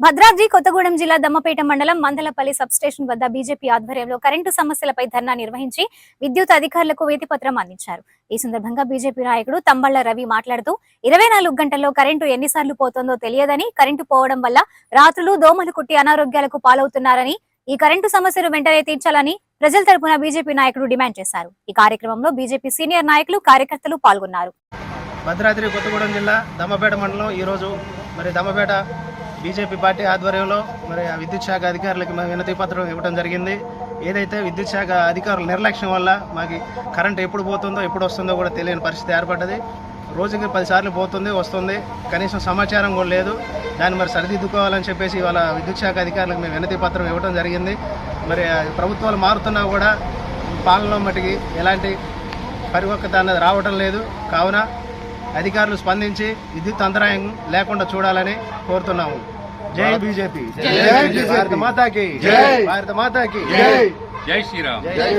భద్రాద్రి కొత్తగూడెం జిల్లా దమ్మపేట మండలం మందలపల్లి సబ్స్టేషన్ వద్ద బీజేపీ ఆధ్వర్యంలో కరెంటు సమస్యలపై ధర్నా నిర్వహించి విద్యుత్ అధికారులకు వేతిపత్రం అందించారు. ఈ సందర్భంగా బీజేపీ నాయకుడు తంబళ్ళ రవి మాట్లాడుతూ ఇరవై నాలుగు గంటల్లో కరెంటు ఎన్నిసార్లు పోతుందో తెలియదని కరెంటు పోవడం వల్ల రాత్రులు దోమలు కుట్టి అనారోగ్యాలకు పాలవుతున్నారని ఈ కరెంటు సమస్యను వెంటనే తీర్చాలని ప్రజల తరపున బీజేపీ నాయకుడు డిమాండ్ చేశారు. ఈ కార్యక్రమంలో బీజేపీ సీనియర్ నాయకులు కార్యకర్తలు పాల్గొన్నారు. భద్రాద్రి కొత్తగూడెం జిల్లా దమ్మపేట మండలం ఈరోజు మరి దమ్మపేట బీజేపీ పార్టీ ఆధ్వర్యంలో మరి ఆ విద్యుత్ శాఖ అధికారులకి మేము వినతి పత్రం ఇవ్వడం జరిగింది. ఏదైతే విద్యుత్ శాఖ అధికారుల నిర్లక్ష్యం వల్ల మాకు కరెంట్ ఎప్పుడు పోతుందో ఎప్పుడు వస్తుందో కూడా తెలియని పరిస్థితి ఏర్పడ్డది. రోజుకి పదిసార్లు పోతుంది వస్తుంది. కనీసం సమాచారం కూడా లేదు. దాన్ని మరి సరిదిద్దుకోవాలని చెప్పేసి ఇవాళ విద్యుత్ శాఖ అధికారులకు మేము వినతి పత్రం ఇవ్వడం జరిగింది. మరి ప్రభుత్వాలు మారుతున్నా కూడా పాలనలో మటుకి ఎలాంటి పరిపక్వత అన్నది రావటం లేదు. కావున అధికారులు స్పందించి విద్యుత్ అంతరాయం లేకుండా చూడాలని కోరుతున్నాము. జై బీజేపీ. భారత మాతాకి. భారత మాతాకి. జై శ్రీరామ్. జై